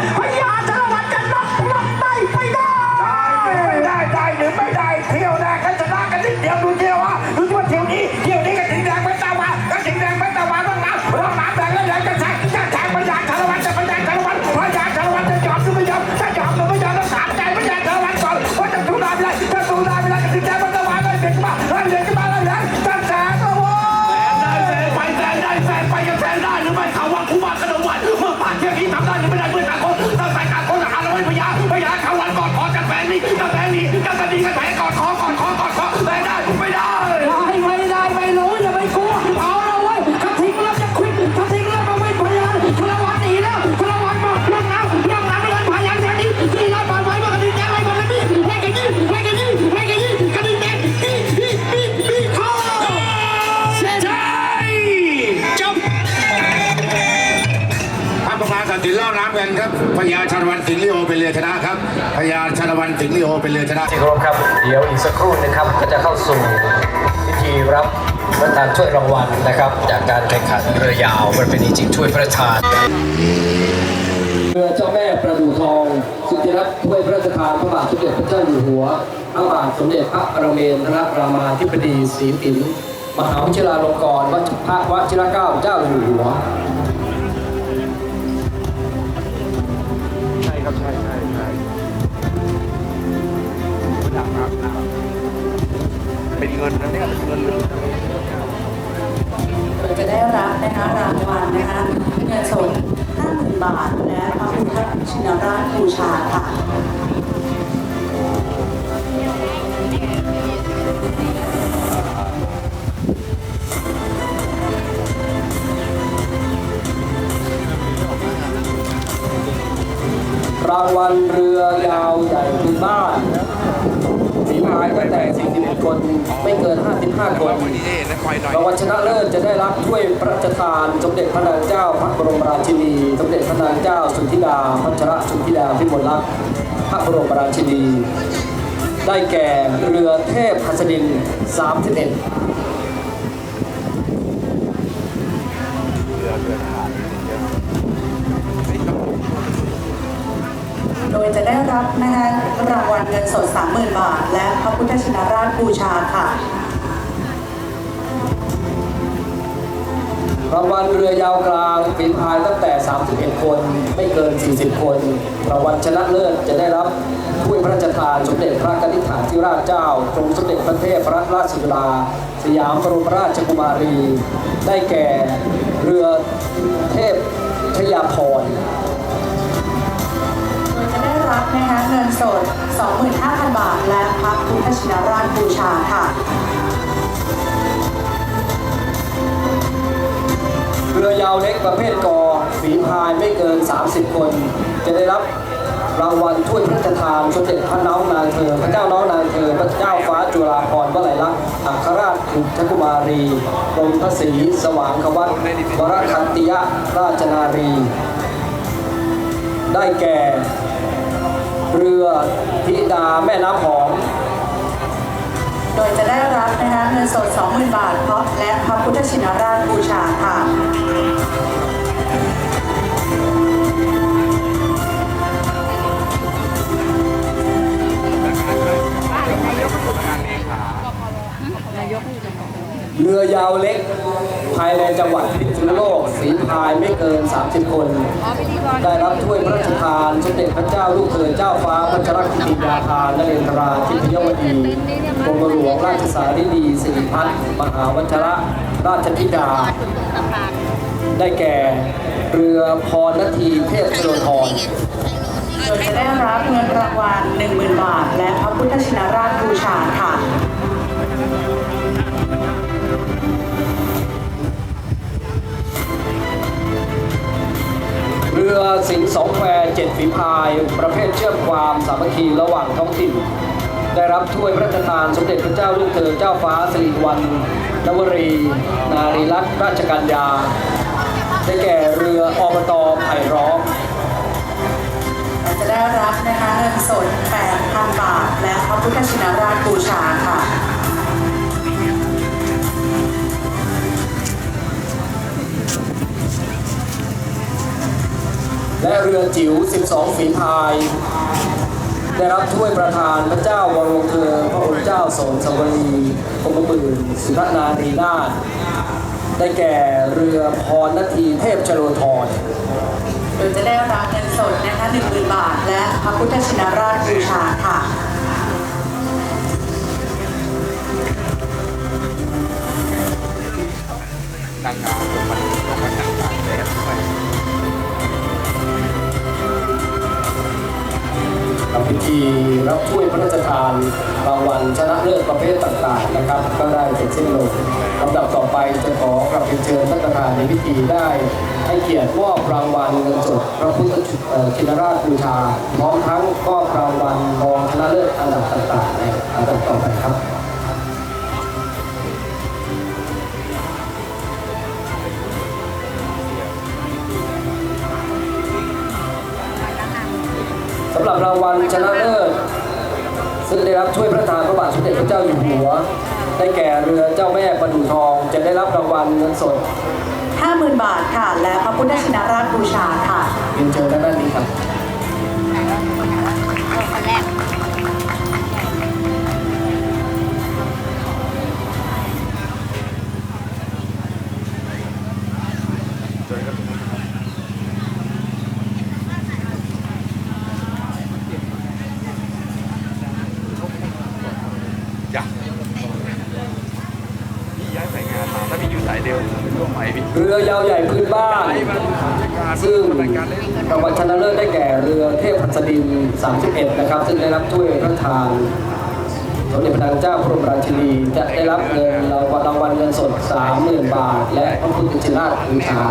I, I ดสินเล่าน้ำกันครับพญาชาละวันสิงห์ลิโอเป็นเรือชนะครับพญาชาละวันสิงห์ลิโอเป็นเรือชนะที่เคารพครับเดี๋ยวอีกสักครู่นะครับก็จะเข้าสู่พิธีรับประทานถ้วยรางวัลนะครับ จากการแข่งขันเรือยาวประเพณีจริงถ้วยพระราชทานเรือเจ้าแม่ประดู่ทองสุธิรัตน์ถ้วยพระราชทานพระบาทสมเด็จพระเจ้าอยู่หัวพระบาทสมเด็จพระปรเมนทรรามาธิบดีศรีปิ่นมหาวิทยาลงกรณ์วัชพระวชิรเกล้าเจ้าอยู่หัว นเงินนะเนี่ยเป็นเงินจะได้รับนะคะรางวัลนะคะเงินสด50,000 บาท และพระพุทธชินราชบูชาค่ะรางวัลเรือยาวใหญ่พื้นบ้าน ฝีพายตั้งแต่41คนไม่เกิน 55 คนรางวัลชนะเลิศจะได้รับถ้วยพระราชทาน สมเด็จพระนางเจ้าพระบรมราชินี สมเด็จพระนางเจ้าสุธิดาพัชรสุธิดาพิมลลักษณ์พระบรมราชินี ได้แก่เรือเทพหัสดิน 31 ยจะได้รับนะคะรางวัลเงินสด 30,000 บาท และพระพุทธชินราชบูชาค่ะรางวัลเรือยาวกลางฝีพายตั้งแต่ 31 คน ไม่เกิน 40 คนรางวัลชนะเลิศจะได้รับถ้วยพระราชทานสมเด็จพระกนิษฐาธิราชเจ้ากรมสมเด็จพระเทพรัตนราชสุดา สยามบรมราชกุมารี ได้แก่เรือเทพชยาพร รับนะคะเงินสด 25,000 บาท และพระพุทธชินราชบูชาค่ะเรือยาวเล็กประเภทกอฝีพายไม่เกิน 30 คน จะได้รับรางวัลถ้วยพระราชทานสมเด็จพระน้องนางเธอ พระเจ้าน้องนางเธอ พระเจ้าฟ้าจุฬาภรณ์วลัยลักษณ์อัครราชกุฎกุมารีกรมพระศรีสว่างควัตวรคันติยราชนารี ได้แก่ เรือธิดาแม่น้ำหอม โดยจะได้รับนะคะเงินสด 20,000 บาทเพราะและพระพุทธชินราชบูชาค่ะเรือยาวเล็กภายในจังหวัดพิ ษณุโลกสีพายไม่เกิน 30 คน ได้รับถ้วยพระราชทานสมเด็จพระเจ้าลูกเธอเจ้าฟ้าพัชรกิติยาภานเรนทราทิพยวดีกรมหลวงราชสารินีสิริพัฒน์มหาวัชระราชธิดา ได้แก่เรือพรนาทีเทพโสธรโดยจะได้รับเงินรางวัล10,000 บาท และพระพุทธชินราชบูชาค่ะ สิงสองแควเจ็ดฝีพาย ประเภทเชื่อมความสามัคคีระหว่างท้องถิ่น ได้รับถ้วยพระราชทานสมเด็จพระเจ้าลูกเธอเจ้าฟ้าสิริวัณนวรี นารีรัตนราชกัญญา ได้แก่เรืออบตไผ่ร้องจะได้รับนะคะเงินสด8,000 บาท และพระพุทธชินราชบูชาค่ะ เรือจิ๋ว 12 ฝีพาย ได้รับถ้วยประธานพระเจ้าวรวงเธอพระองค์เจ้าสมสวรีกรมหมื่นสุรนารีนาถได้แก่เรือพรนาทีเทพจโรธรโดยจะได้รับเงินสดนะคะ10,000บาท และพระพุทธชินราชบูชาค่ะ พิธีรับถ้วยพระราชทานรางวัลชนะเลิศประเภทต่างๆนะครับ ก็ได้เสร็จสิ้นลงลำดับต่อไปจะขอกราบเชิญท่านประธานในพิธีได้ ให้เกียรติมอบรางวัลเงินสดพระพุทธชินราชบูชาพร้อมทั้งมอบรางวัลรองชนะเลิศอันดับต่างๆในอันดับต่อไปครับำหรับรางวัลชนะเลิศซึ่งได้รับถ้วยพระราชทานพระบาทสมเด็จพระเจ้าอยู่หัว ได้แก่เรือเจ้าแม่ประดู่ทอง จะได้รับรางวัลเงินสด 50,000 บาทค่ะ และพระพุทธชินราชบูชาค่ะเรียนเชิญด้านนี้ครับจ้ะพี่ย้ายสายงานมา ถ้ามีอยู่สายเดียวร่วมใหม่พี่เรือยาวใหญ่พื้นบ้านซึ่งรางวัลชนะเลิศได้แก่เรือเทพหัสดิน 31 นะครับ ซึ่งได้รับถ้วยพระราชทานสมเด็จพระนางเจ้าพระบรมราชินีจะได้รับเงินรางวัลรางวัลเงินสด 30,000 บาท และพระพุทธชินราชบูชา